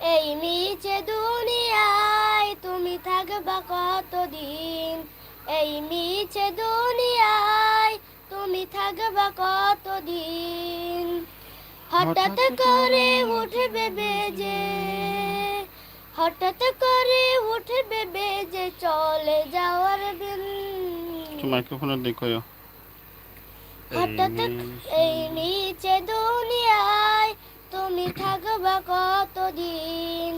এই মিছে দুনিয়ায় তুমি থাকবা কতদিন? এই মিছে দুনিয়ায় তুমি থাকবা কতদিন? হঠাৎ করে উঠবে বেজে হঠাৎ করে উঠবে বেজে চলে যাওয়ার দিন। মাইক্রোফোনের দিক হইও হঠাৎ এই নিচে দুনিয়ায় তুমি থাকবা কতদিন?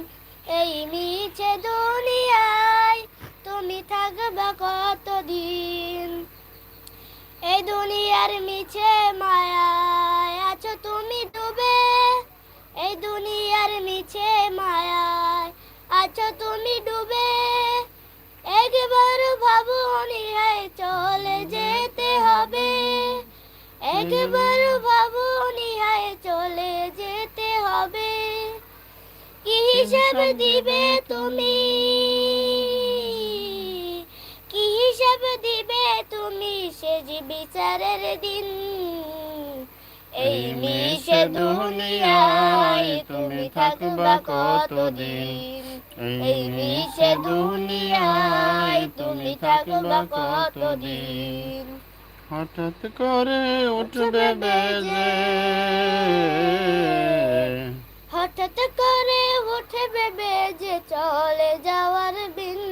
এই নিচে দুনিয়ায় তুমি থাকবা কতদিন? এই দুনিয়ার মিছে মায়ায় আছো তুমি ডুবে। এই দুনিয়ার মিছে মায়ায় আছো তুমি ডুবে। একবার ভাবো নিহায় চলে যেতে হবে। একবার ভাবো হবে? কি হিসাব দিবে তুমি? কি হিসাব দিবে তুমি সে যে বিচারের দিন? এই মিশে দুনিয়ায় তুমি থাকবা কতদিন? এই মিশে দুনিয়ায় তুমি থাকবা কতদিন? হঠাৎ করে উঠবে বেজে হঠাৎ করে উঠবে যে চলে যাওয়ার বিন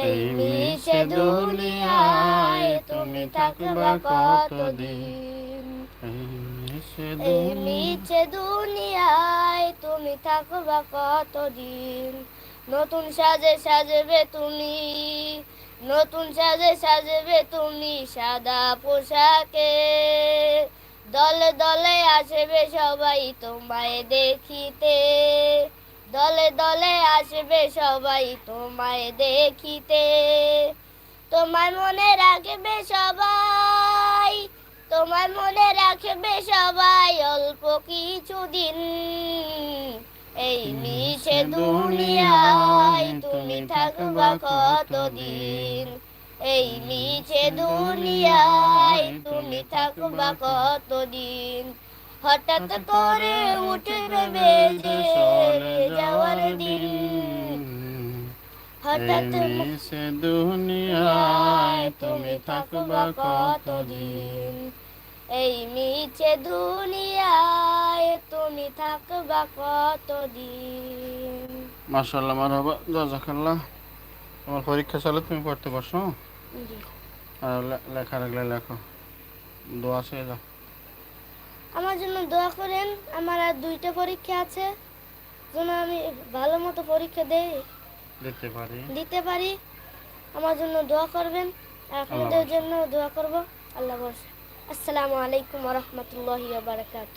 এই মিশে দুনিয়ায় তুমি থাকবা কতদিন? এই মিছে দুনিয়ায় তুমি থাকবা কতদিন? নতুন সাজে সাজবে তুমি নতুন সাজে সাজবে তুমি সাদা পোশাকে। দলে দলে আসবে সবাই তোমায় দেখিতে। দলে দলে আসবে সবাই তোমায় দেখিতে। তোমার মনে রাখবে সবাই তোমার মনে রাখবে সবাই অল্প কিছুদিন। এই মিশে দুনিয়ায় তুমি থাকবা কতদিন? এই মিছে দুনিয়ায় তুমি থাকবা কতদিন? হঠাৎ করে উঠবে বেজে যাওয়ার দিন। হঠাৎ সে দুনিয়ায় তুমি থাকবা কতদিন? এই মিছে দুনিয়ায় তুমি থাকবা কতদিন? মাশাল্লাহ মারহাবা। জাজাকাল্লাহ। তোমার পরীক্ষা চলে তুমি পড়তে পারছ জি। আর লেখা রাখলে লেখো। দোয়া সে যাও। আমার জন্য দোয়া করেন আমার আর দুইটা পরীক্ষা আছে। যেন আমি ভালো মতো পরীক্ষা দেই। দিতে পারি। দিতে পারি। আমার জন্য দোয়া করবেন। আর আপনাদের জন্য দোয়া করব। আল্লাহ বর্ষ আসসালামু আলাইকুম রহমতুল্লাহি বারাকাত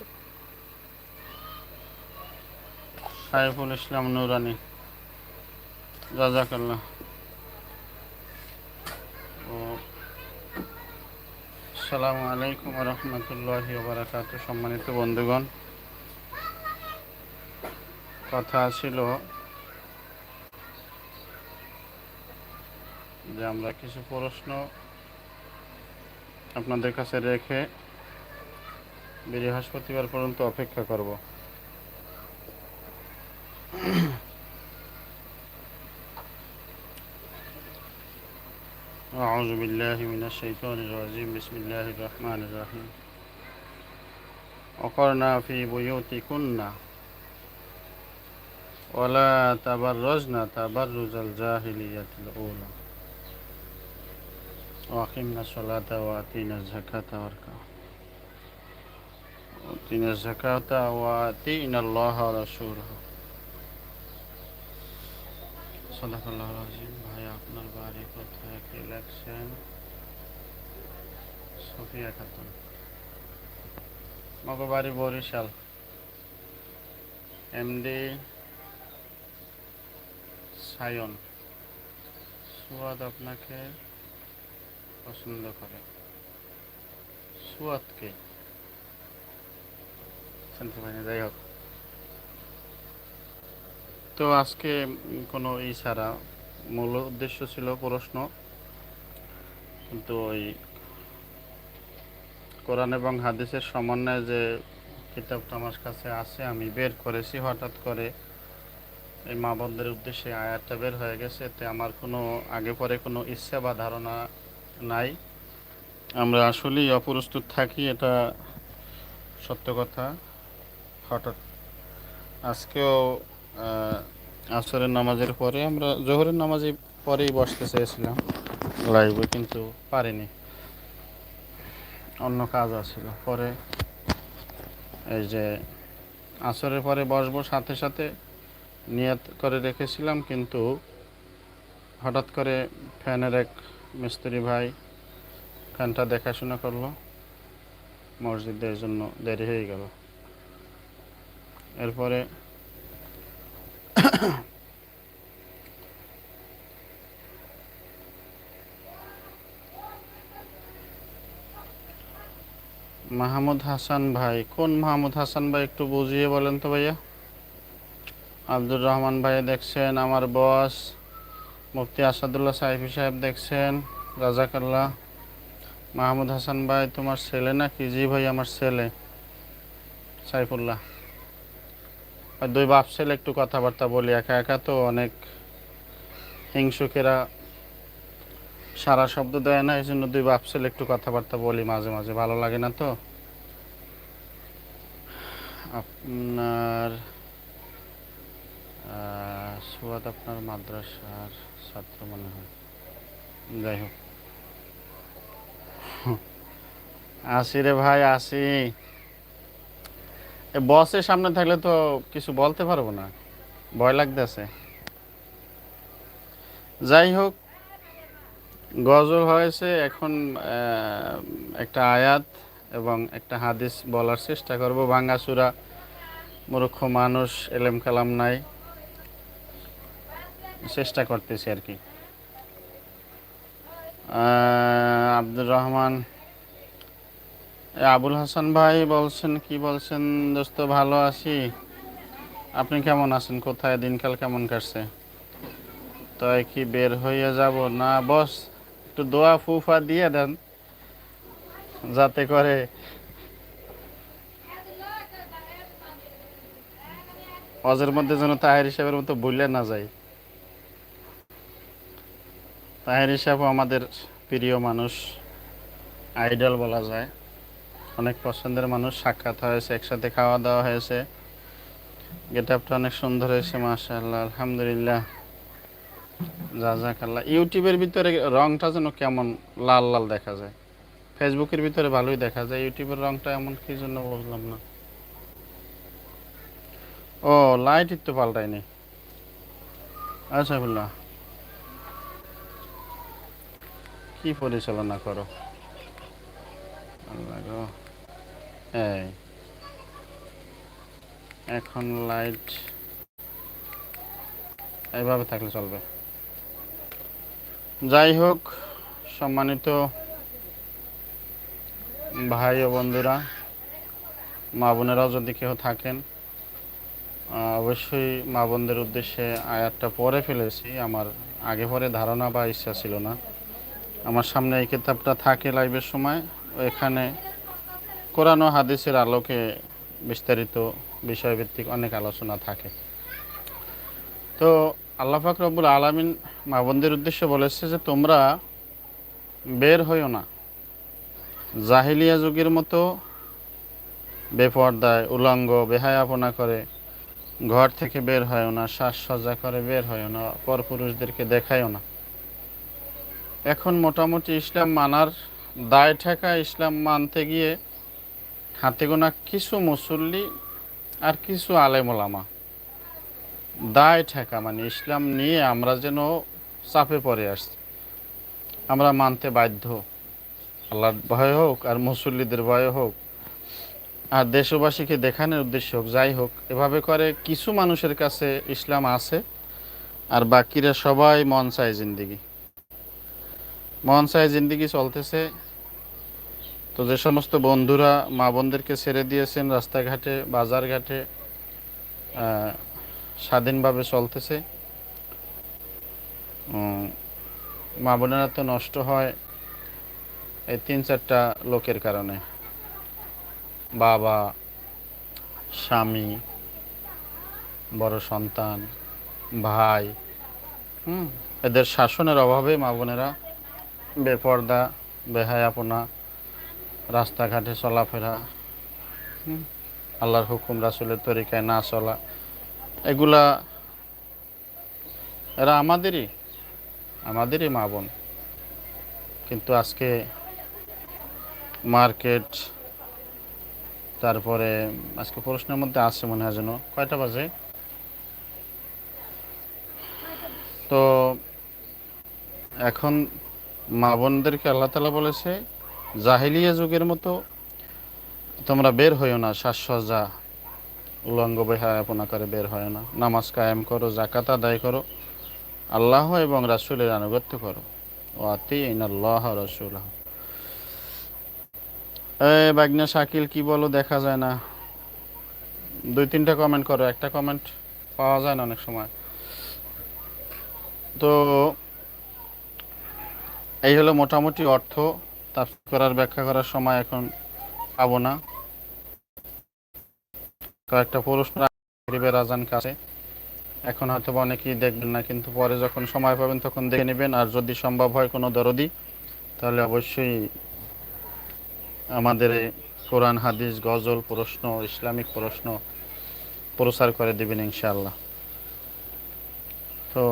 সাইফুল ইসলাম নুরানি। জাজাকাল্লাহ। আসসালামু আলাইকুম রহমতুল্লাহ বারাকাত সম্মানিত বন্ধুগণ, কথা ছিল যে আমরা কিছু প্রশ্ন আপনাদের কাছে রেখে বৃহস্পতিবার পর্যন্ত অপেক্ষা করব। أعوذ بالله من الشيطان الرجيم. بسم الله الرحمن الرحيم. وقرنا في بيوتكن. ولا تبرزنا تبرز الجاهلية الأولى. وأقمنا الصلاة وآتينا الزكاة واركع وآتينا الزكاة وآتينا الله ورسوله صدق الله العظيم. وحياكم الباري কে সফিয়া খাতুন মগো বাড়ি বরিশাল এমডি সায়ন সুয়াদ আপনাকে পছন্দ করে। সুয়াদকে যাই হোক। তো আজকে কোনো ই ছাড়া মূল উদ্দেশ্য ছিল প্রশ্ন কিন্তু ওই কোরআন এবং হাদিসের সমন্বয়ে যে কিতাবটা আমার কাছে আছে, আমি বের করেছি হঠাৎ করে। এই মা বোনদের উদ্দেশ্যে আয়াতটা বের হয়ে গেছে। এতে আমার কোনো, আগে পরে কোনো ইচ্ছা বা ধারণা নাই। আমরা আসলেই অপ্রস্তুত থাকি, এটা সত্য কথা। হঠাৎ আজকেও আসরের নামাজের পরে আমরা, জোহরের নামাজের পরেই বসতে চেয়েছিলাম। লাইভে কিন্তু পারিনি। অন্য কাজ আছিল পরে এই যে আসরের পরে বসবো সাথে সাথে, নিয়ত করে রেখেছিলাম, কিন্তু হঠাৎ করে ফ্যানের এক মিস্ত্রি ভাই ফ্যানটা দেখাশোনা করল। মসজিদের জন্য দেরি হয়ে গেল। এরপরে মাহমুদ হাসান ভাই, কোন মাহমুদ হাসান ভাই একটু বুঝিয়ে বলেন তো ভাইয়া? আব্দুর রহমান ভাই দেখছেন, আমার বস, মুফতি আসাদুল্লাহ সাইফি সাহেব দেখছেন রাজাকাল্লাহ মাহমুদ হাসান ভাই, তোমার ছেলে না কি জি ভাই, আমার ছেলে, সাইফুল্লাহ। দুই বাপ ছেলে, একটু কথাবার্তা বলি, একা একা তো অনেক হিংসুকেরা সারা শব্দ দেয় না, এই জন্য দুই বাপ ছেলে একটু কথাবার্তা বলি মাঝে মাঝে, ভালো লাগে না তো। আপনার সুয়াদ আপনার মাদ্রাসার ছাত্র মনে হয়। যাই হোক। আসি রে ভাই, আসি। বসের সামনে থাকলে তো কিছু বলতে পারব না। ভয় লাগতেছে। যাই হোক গজল হয়েছে এখন একটা আয়াত এবং একটা হাদিস বলার চেষ্টা করব। ভাঙ্গাচুরা মূর্খ মানুষ, এলেম কালাম নাই। চেষ্টা করতেছি আর কি। আব্দুর রহমান আবুল হাসান ভাই বলছেন, কি বলছেন, দোস্ত, ভালো আছি। আপনি কেমন আছেন? কোথায়? দিনকাল কেমন কাটছে? তাই কি বের হইয়া যাব? না, বস একটু দোয়া ফুফা দিয়ে দেন, যাতে করে অজের মধ্যে যেন তাহের হিসাবের মতো ভুলে না যায়। তাহের হিসাবও আমাদের প্রিয় মানুষ, আইডল বলা যায়। অনেক পছন্দের মানুষ, সাক্ষাৎ হয়েছে, একসাথে খাওয়া দাওয়া হয়েছে। গেট আপটা অনেক সুন্দর হয়েছে, মাশাআল্লাহ, আলহামদুলিল্লাহ। জাজাকাল্লাহ। ইউটিউবের ভিতরে রংটা যেন কেমন লাল লাল দেখা যায়। ফেসবুকের ভিতরে ভালোই দেখা যায়। ইউটিউবের রংটা এমন কি জন্য বুঝলাম না। ও লাইট তো পাল্টায়নি। আচ্ছা বললাম কি পরিচালনা করো? এই। এখন লাইট এইভাবে থাকলে চলবে। যাই হোক, সম্মানিত ভাই ও বন্ধুরা, মা বোনেরাও যদি কেউ থাকেন অবশ্যই মা বোনদের উদ্দেশ্যে আয়াতটা পরে ফেলেছি। আমার আগে পরে ধারণা বা ইচ্ছা ছিল না। আমার সামনে এই কিতাবটা থাকে লাইভের সময়। এখানে কোরআন ও হাদিসের আলোকে বিস্তারিত বিষয়ভিত্তিক অনেক আলোচনা থাকে। তো আল্লাহ রব্বুল আলমিন মা বোনদের উদ্দেশ্যে বলেছে যে, তোমরা বের হইও না। জাহিলিয়া যুগের মতো বেপর্দায় উলঙ্গ, বেহায়াপনা করে ঘর থেকে বের হয়ও না, সাজসজ্জা করে বের হয়ও না পরপুরুষদেরকে দেখায়ও না। এখন মোটামুটি ইসলাম মানার দায় ঠেকা ইসলাম মানতে গিয়ে হাতে গোনা কিছু মুসল্লি আর কিছু আলেমোলামা দায় ঠেকা মানে ইসলাম নিয়ে আমরা যেন চাপে পড়ে আসছি। আমরা মানতে বাধ্য। আল্লাহর ভয় হোক আর মুসল্লিদের ভয় হোক আর দেশবাসীকে দেখানোর উদ্দেশ্য হোক যাই হোক এভাবে করে কিছু মানুষের কাছে ইসলাম আছে আর বাকিরা সবাই মন চায় জিন্দিগি। মন চায় জিন্দিগি চলতেছে। তো যে সমস্ত বন্ধুরা মা বোনদেরকে ছেড়ে দিয়েছেন রাস্তাঘাটে বাজার ঘাটে আহ, স্বাধীনভাবে চলতেছে। মা বোনেরা তো নষ্ট হয় এই তিন চারটা লোকের কারণে। বাবা, স্বামী, বড় সন্তান, ভাই, হুম, এদের শাসনের অভাবে মা বোনেরা বেপর্দা, বেহায়াপনা, রাস্তাঘাটে চলাফেরা আল্লাহর হুকুম রাসুলের তরিকায় না চলা এগুলা এরা আমাদেরই আমাদেরই মা বোন। কিন্তু আজকে মার্কেট, তারপরে আজকে প্রশ্নের মধ্যে আছে মনে হয় যেন, কয়টা বাজে? তো এখন মা বোনদেরকে আল্লাহ তালা বলেছে, জাহিলিয়া যুগের মতো তোমরা বের হইও না শ্বাসসজ্জা উলঙ্গ বেহায়াপনা করে বের হয় না। নামাজ কায়েম করো জাকাত আদায় করো, আল্লাহ এবং রাসুলের আনুগত্য করো। ও আতি আল্লাহ রসুল এ বাগনা শাকিল, কি বলো, দেখা যায় না। দুই তিনটা কমেন্ট করো, একটা কমেন্ট পাওয়া যায় না অনেক সময়। তো এই হলো মোটামুটি অর্থ। তার করার ব্যাখ্যা করার সময় এখন পাবো না। কয়েকটা প্রশ্ন গরিবের আজান কাছে। এখন হয়তো অনেকেই দেখবেন না, কিন্তু পরে যখন সময় পাবেন তখন দেখে নেবেন। আর যদি সম্ভব হয় কোনো দরদি, তাহলে অবশ্যই আমাদের কোরআন, হাদিস, গজল, প্রশ্ন, ইসলামিক প্রশ্ন প্রচার করে দেবেন ইনশাআল্লাহ। তো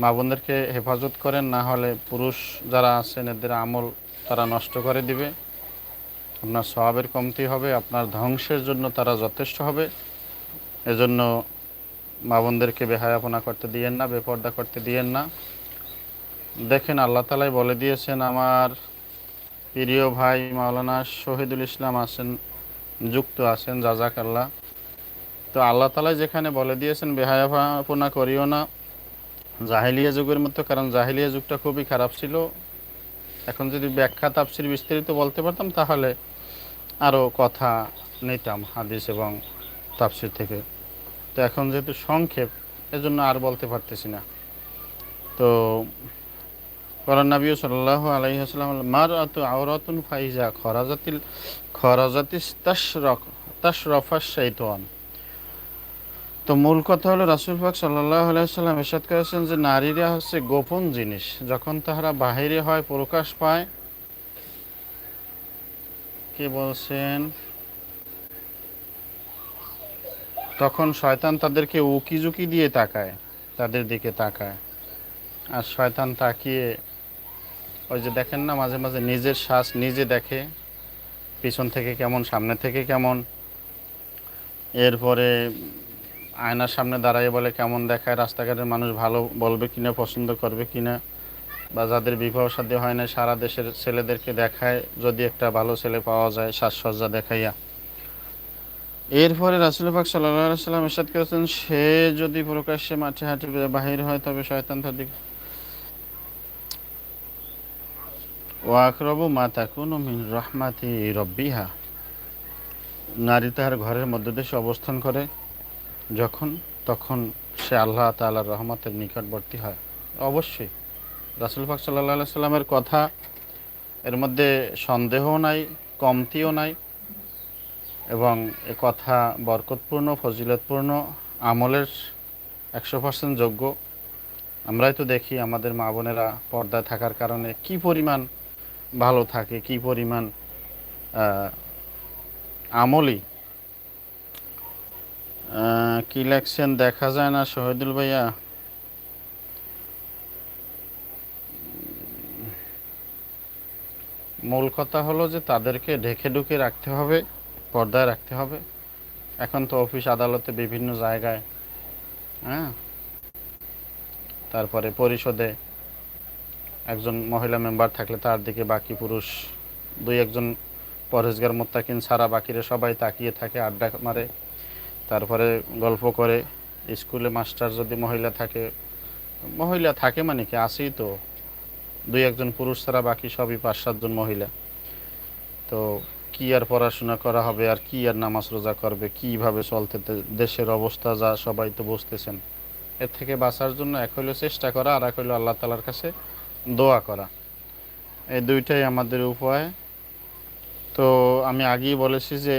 মা বোনদেরকে হেফাজত করেন, না হলে পুরুষ যারা আছেন, এদের আমল তারা নষ্ট করে দিবে। আপনার স্বভাবের কমতি হবে, আপনার ধ্বংসের জন্য তারা যথেষ্ট হবে। এজন্য মা বোনদেরকে বেহায়াপনা করতে দিয়েন না, বেপর্দা করতে দিয়েন না। দেখেন, আল্লাহ তালাই বলে দিয়েছেন, আমার প্রিয় ভাই মাওলানা শহীদুল ইসলাম আছেন, যুক্ত আছেন জাজাক আল্লাহ তো আল্লাহ তালা যেখানে বলে দিয়েছেন, বেহায়াপনা করিও না। জাহিলিয়া যুগের মতো, কারণ জাহিলিয়া যুগটা খুবই খারাপ ছিল। এখন যদি ব্যাখ্যা তাপসির বিস্তারিত বলতে পারতাম, তাহলে আরও কথা নিতাম হাদিস এবং তাপসির থেকে। তো এখন যেহেতু সংক্ষেপ, এজন্য আর বলতে পারতেছি না। তো করান নবী সাল্লাহ আলাইহাল্লাম মার আত আওরাতুন ফাইজা খরাজাতিল, খরাজাতিস তাশরক তাশরফাস শাইতান। তো মূল কথা হলো, রাসুল পাক সাল্লাহ আলাইসাল্লাম এরশাদ করেছেন যে, নারীরা হচ্ছে গোপন জিনিস। যখন তাহারা বাহিরে হয়, প্রকাশ পায় কি বলছেন? তখন শয়তান তাদেরকে উকি ঝুঁকি দিয়ে তাকায়, তাদের দিকে তাকায়। আর শয়তান তাকিয়ে ওই যে দেখেন না, মাঝে মাঝে নিজের শ্বাস নিজে দেখে, পিছন থেকে কেমন, সামনে থেকে কেমন। এরপরে আয়নার সামনে দাঁড়ায় বলে, কেমন দেখায়? রাস্তাঘাটের মানুষ ভালো বলবে কিনা, পছন্দ করবে কিনা? বা যাদের বিবাহ সাথে হয় না সারা দেশের ছেলেদেরকে দেখায়, যদি একটা ভালো ছেলে পাওয়া যায়, সাজসজ্জা দেখাইয়া। এরপরে রাসুল পাক সাল্লাহ সাল্লাম ইসাদ করেছেন, সে যদি প্রকাশ্যে মাঠে হাঁটি বাহির হয়, তবে শয়তান তার দিকে ওয়াকরবু মা তাকুন মিন রহমাতি রব্বিহা। নারী তাহার ঘরের মধ্য দেশে অবস্থান করে, যখন, তখন সে আল্লাহ তাআলার রহমতের নিকটবর্তী হয়। অবশ্যই। রাসুল পাক সাল্লাহ সাল্লামের কথা, এর মধ্যে সন্দেহও নাই, কমতিও নাই এবং এ কথা বরকতপূর্ণ, ফজিলতপূর্ণ, আমলের একশো পার্সেন্ট যোগ্য। আমরাই তো দেখি আমাদের মা বোনেরা পর্দায় থাকার কারণে কি পরিমাণ ভালো থাকে, কি পরিমাণ আমলি। কি লেখছেন? দেখা যায় না, শহীদুল ভাইয়া। মূল কথা হলো যে তাদেরকে ঢেকে ঢুকে রাখতে হবে, পর্দায় রাখতে হবে। এখন তো অফিস, আদালতে বিভিন্ন জায়গায় হ্যাঁ? তারপরে পরিষদে একজন মহিলা মেম্বার থাকলে তার দিকে বাকি পুরুষ, দুই একজন পরেশগার মোত্তাকিন ছাড়া বাকিরা সবাই তাকিয়ে থাকে, আড্ডা মারে। তারপরে গল্প করে, স্কুলে মাস্টার যদি মহিলা থাকে মহিলা থাকে মানে কি? আছেই তো। দুই একজন পুরুষ ছাড়া বাকি সবই পাঁচ সাতজন মহিলা। তো কি আর পড়াশোনা করা হবে আর কি আর নামাজ রোজা করবে, কীভাবে চলতে দেশের অবস্থা যা সবাই তো বুঝতেছেন। এর থেকে বাঁচার জন্য এক হইল চেষ্টা করা, আর এক হইল আল্লাহ তালার কাছে দোয়া করা। এই দুইটাই আমাদের উপায়। তো আমি আগেই বলেছি যে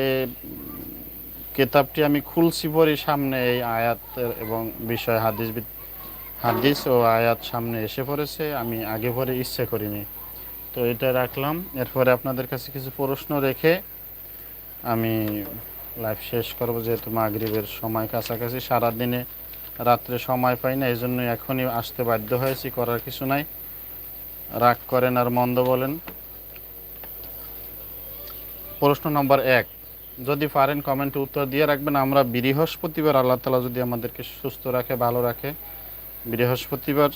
কেতাবটি আমি খুলছি পরই সামনে এই আয়াত এবং বিষয় হাদিস হাদিস ও আয়াত সামনে এসে পড়েছে, আমি আগে পরে ইচ্ছে করিনি। তো এটা রাখলাম। এরপরে আপনাদের কাছে কিছু প্রশ্ন রেখে আমি লাইভ শেষ করব, যেহেতু মাগরিবের সময় কাছাকাছি। সারাদিনে রাত্রে সময় পাই না এই জন্য এখনই আসতে বাধ্য হয়েছি, করার কিছু নাই। রাগ করেন আর মন্দ বলেন। প্রশ্ন নম্বর এক, যদি পারেন কমেন্টে উত্তর দিয়ে রাখবেন। আমরা বৃহস্পতিবার আল্লাহ তালা যদি আমাদেরকে সুস্থ রাখে, ভালো রাখে বৃহস্পতিবার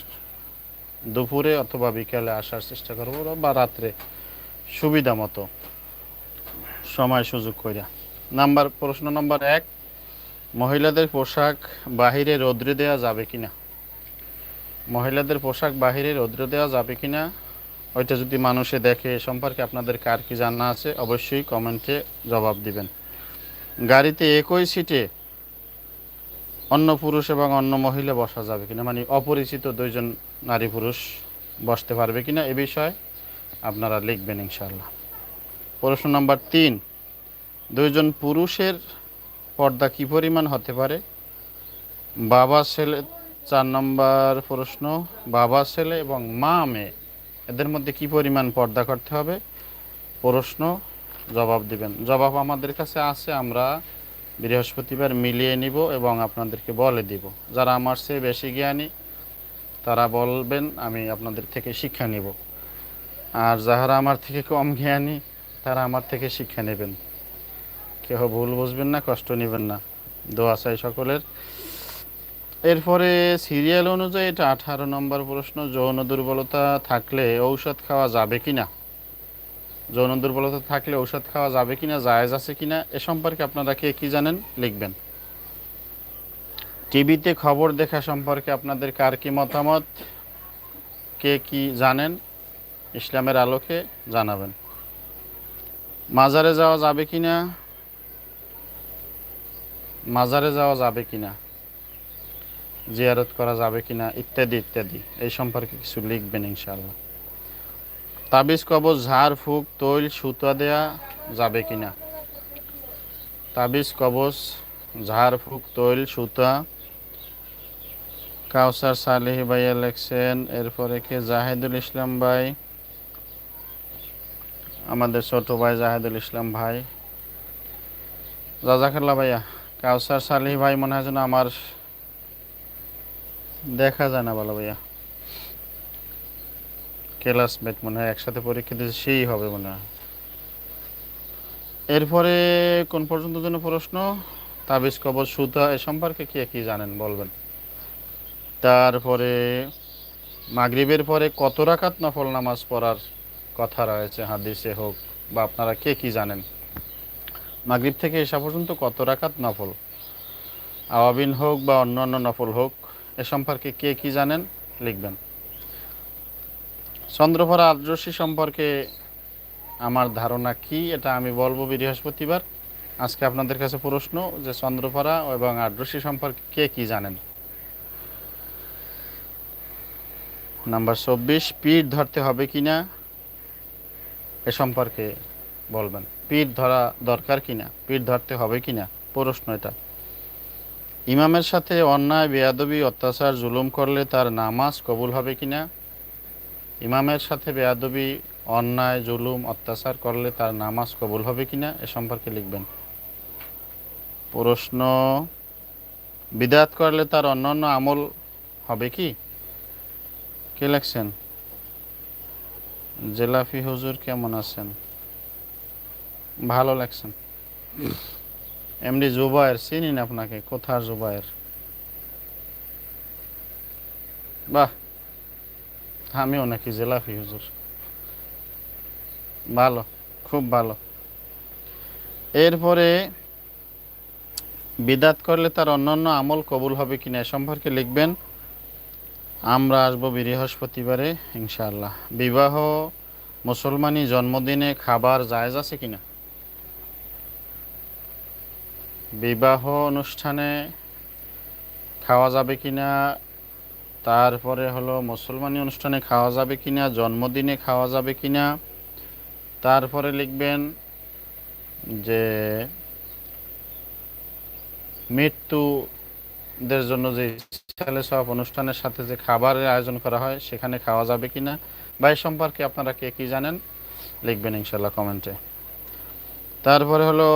দুপুরে অথবা বিকেলে আসার চেষ্টা করব, বা রাত্রে সুবিধা মতো সময় সুযোগ কইরা। নাম্বার, প্রশ্ন নম্বর এক, মহিলাদের পোশাক বাহিরে রৌদ্রে দেওয়া যাবে কিনা? মহিলাদের পোশাক বাহিরে রৌদ্রে দেওয়া যাবে কিনা? ওইটা যদি মানুষে দেখে, এ সম্পর্কে আপনাদের কার কি জানা আছে, অবশ্যই কমেন্টে জবাব দিবেন। গাড়িতে একই সিটে অন্য পুরুষ এবং অন্য মহিলা বসা যাবে কিনা? মানে অপরিচিত দুইজন নারী পুরুষ বসতে পারবে কিনা এ বিষয়ে আপনারা লিখবেন ইনশাল্লাহ প্রশ্ন নম্বর তিন, দুইজন পুরুষের পর্দা কী পরিমাণ হতে পারে? বাবা, ছেলে, চার নম্বর প্রশ্ন, বাবা, ছেলে এবং মা, মেয়ে, এদের মধ্যে কি পরিমাণ পর্দা করতে হবে? প্রশ্ন, জবাব দিবেন। জবাব আমাদের কাছে আছে, আমরা বৃহস্পতিবার মিলিয়ে নিব এবং আপনাদেরকে বলে দিব। যারা আমার চেয়ে বেশি জ্ঞানী, তারা বলবেন, আমি আপনাদের থেকে শিক্ষা নিব। আর যাহারা আমার থেকে কম জ্ঞানী, তারা আমার থেকে শিক্ষা নেবেন। কেউ ভুল বুঝবেন না, কষ্ট নেবেন না। দোয়া চাই সকলের। এরপরে সিরিয়াল অনুযায়ী এটা আঠারো নম্বর প্রশ্ন, যৌন দুর্বলতা থাকলে ঔষধ খাওয়া যাবে কি না যৌন দুর্বলতা থাকলে ঔষধ খাওয়া যাবে কিনা, জায়েজ আছে কিনা, এ সম্পর্কে আপনারা কে কি জানেন লিখবেন। টিভিতে খবর দেখা সম্পর্কে আপনাদের কার কি মতামত, কে কি জানেন, ইসলামের আলোকে জানাবেন। মাজারে যাওয়া যাবে কিনা, মাজারে যাওয়া যাবে কিনা, জিয়ারত করা যাবে কিনা, ইত্যাদি ইত্যাদি, এই সম্পর্কে কিছু লিখবেন ইনশাআল্লাহ। তাবিজ, কবজ, ঝাড়, ফুক, তৈল, সুতা দেয়া যাবে কিনা? তাবিজ, কবজ, ঝাড়, ফুক, তৈল, সুতা। কাউসার সালেহি ভাইয়া লেখছেন, এরপরে কে? জাহেদুল ইসলাম ভাই। আমাদের ছোট ভাই জাহেদুল ইসলাম ভাই। জাজাকাল্লা ভাইয়া, কাউসার সালেহি ভাই মনে হয় যেন আমার দেখা যায় না ভালো ভাইয়া। ক্লাসমেট মনে হয় একসাথে পরীক্ষা দিয়েছে, সেই হবে মনে হয়। এরপরে কোন পর্যন্ত যেন প্রশ্ন? তাবিজ কবজ সুতা, এ সম্পর্কে কে কি জানেন বলবেন? তারপরে মাগরিবের পরে কত রাকাত নফল নামাজ পড়ার কথা রয়েছে, হাদিসে হোক বা আপনারা কে কি জানেন? মাগরিব থেকে এসা পর্যন্ত কত রাকাত নফল? আওয়াবিন হোক বা অন্য অন্য নফল হোক, এ সম্পর্কে কে কি জানেন লিখবেন। চন্দ্রভরা আদ্রসী সম্পর্কে আমার ধারণা কি, এটা আমি বলব বৃহস্পতিবার। আজকে আপনাদের কাছে প্রশ্ন যে চন্দ্রভরা এবং আদ্রসী সম্পর্কে কে কি জানেন? নাম্বার চব্বিশ, পিঠ ধরতে হবে কিনা এ সম্পর্কে বলবেন। পিঠ ধরা দরকার কিনা, পিঠ ধরতে হবে কিনা? প্রশ্ন এটা। ইমামের সাথে অন্যায়, বেয়াদবি, অত্যাচার, জুলুম করলে তার নামাজ কবুল হবে কিনা? ইমামের সাথে বেয়াদবি, অন্যায়, জুলুম, অত্যাচার করলে তার নামাজ কবুল হবে কিনা এ সম্পর্কে লিখবেন। প্রশ্ন, বিদাত করলে তার অন্যান্য আমল হবে কি? কে লেখছেন? জেলাফি হুজুর কেমন আছেন? ভালো লাগছেন এমনি জুবায়ের, চিনিন আপনাকে? কোথার জুবায়ের? বাহ আমিও নাকি জেলাফি হুজুর। ভালো, খুব ভালো। এরপরে বিদাত করলে তার অন্যান্য আমল কবুল হবে কিনা এ সম্পর্কে লিখবেন। আমরা আসব বৃহস্পতিবারে, ইনশাআল্লাহ। বিবাহ, মুসলমানি জন্মদিনে খাবার জায়েজ আছে কিনা? বিবাহ অনুষ্ঠানে খাওয়া যাবে কিনা? তারপরে হলো মুসলমানি অনুষ্ঠানে খাওয়া যাবে কিনা, জন্মদিনে খাওয়া যাবে কিনা, তারপরে লিখবেন যে মৃত্যুদের জন্য যে ছেলে সব অনুষ্ঠানের সাথে যে খাবারের আয়োজন করা হয়, সেখানে খাওয়া যাবে কিনা, বা এই সম্পর্কে আপনারা কে কি জানেন, লিখবেন ইনশাল্লাহ কমেন্টে। তারপরে হলো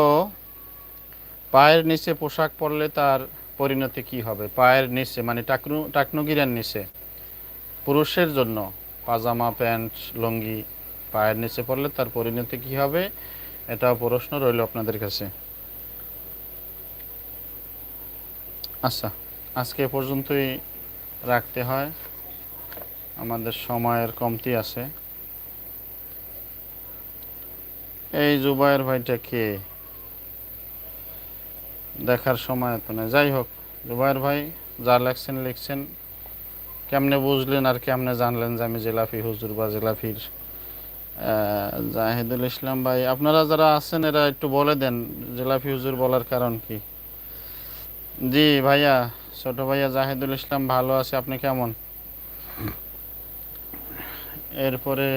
পায়ের নিচে পোশাক পরলে তার পরিণতি কি হবে? পায়ের নিচে মানে টাকনু, টাকনুগিরের নিচে। পুরুষের জন্য পাজামা, প্যান্ট, লুঙ্গি পায়ের নিচে পড়লে তার পরিণতি কি হবে? এটাও প্রশ্ন রইল আপনাদের কাছে। আচ্ছা আজকে পর্যন্তই রাখতে হয়। আমাদের সময়ের কমতি আছে। এই জুবাইর ভাইটা কে? দেখার সময় তো না যাই হোক, জুবাইর ভাই যা লেখছেন, লিখছেন। কেমনে বুঝলেন আর কেমনে জানলেন যে আমি জেলাফি হুজুর বা জেলাফির জাহিদুল ইসলাম ভাই? আপনারা যারা আছেন, এরা একটু বলে দেন, জেলাফি হুজুর বলার কারণ কি? জি, ভাইয়া, ছোট ভাইয়া জাহিদুল ইসলাম ভালো আছে, আপনি কেমন? এরপরে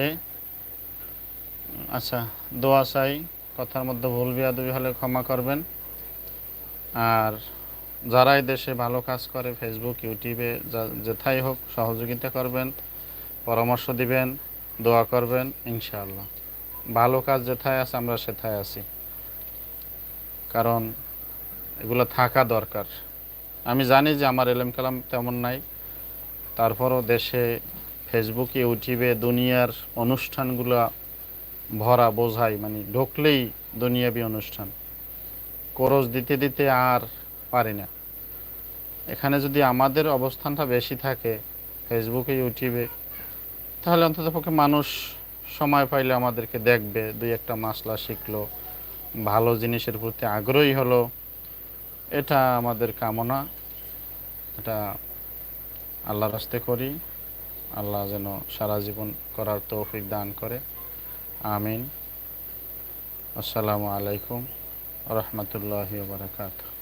আচ্ছা দোয়া চাই, কথার মধ্যে ভুল, বিয়াদবি হলে ক্ষমা করবেন। আর যারাই দেশে ভালো কাজ করে ফেসবুক ইউটিউবে যেথাই হোক সহযোগিতা করবেন, পরামর্শ দিবেন, দোয়া করবেন, ইনশাআল্লাহ। ভালো কাজ যেথায় আছে, আমরা সেথায় আছি। কারণ এগুলো থাকা দরকার। আমি জানি যে আমার এলেম কালাম তেমন নাই। তারপরও দেশে ফেসবুক ইউটিউবে দুনিয়ার অনুষ্ঠানগুলো ভরা, বোঝাই মানে ঢুকলেই দুনিয়াবি অনুষ্ঠান। কোরস দিতে দিতে আর পারি না। এখানে যদি আমাদের অবস্থানটা বেশি থাকে ফেসবুকে ইউটিউবে তাহলে অন্ততপক্ষে মানুষ সময় পাইলে আমাদেরকে দেখবে, দুই একটা মাসলা শিখলো, ভালো জিনিসের প্রতি আগ্রহী হলো। এটা আমাদের কামনা। এটা আল্লাহর রাস্তে করি। আল্লাহ যেন সারা জীবন করার তৌফিক দান করে। আমিন। আসসালামু আলাইকুম। রহমতুল্লাহি বারাকাতুহ